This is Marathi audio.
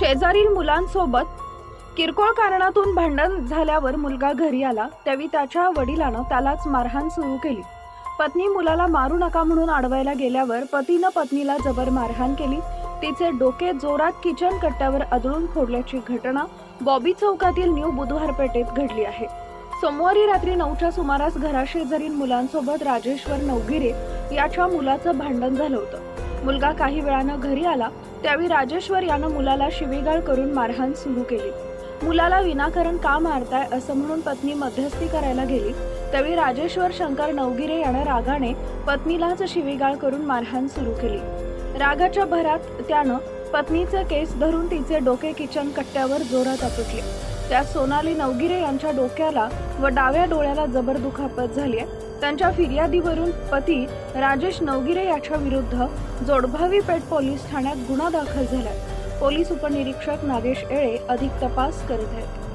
शेजारील मुलांसोबत किरकोळ कारणातून भांडण झाल्यावर मुलगा घरी आला. त्यावेळी त्याच्या वडिलानं त्यालाच मारहाण सुरू केली. पत्नी मुलाला मारू नका म्हणून अडवायला गेल्यावर पतीनं पत्नीला जबर मारहाण केली. तिचे डोके जोरात किचन कट्ट्यावर आदळून फोडल्याची घटना बॉबी चौकातील न्यू बुधवार पेठेत घडली आहे. सोमवारी रात्री नऊच्या सुमारास घराशेजारील मुलांसोबत राजेश्वर नवगिरे याच्या मुलाचं भांडण झालं होतं. मुलगा काही वेळानं घरी आला. त्यावेळी राजेश्वर यानं मुलाला शिवीगाळ करून मारहाण सुरू केली. मुलाला विनाकारण का मारताय असं म्हणून पत्नी मध्यस्थी करायला गेली. त्यावेळी राजेश्वर शंकर नवगिरे यानं रागाने पत्नीलाच शिवीगाळ करून मारहाण सुरू केली. रागाच्या भरात त्यानं पत्नीचे केस धरून तिचे डोके किचन कट्ट्यावर जोरात आपटले. त्यात सोनाली नवगिरे यांच्या डोक्याला व डाव्या डोळ्याला जबर दुखापत झाली आहे. त्यांच्या फिर्यादीवरून पती राजेश नवगिरे याच्या विरुद्ध जोडभावी पेठ पोलीस ठाण्यात गुन्हा दाखल झालाय. पोलीस उपनिरीक्षक नागेश एळे अधिक तपास करत आहेत.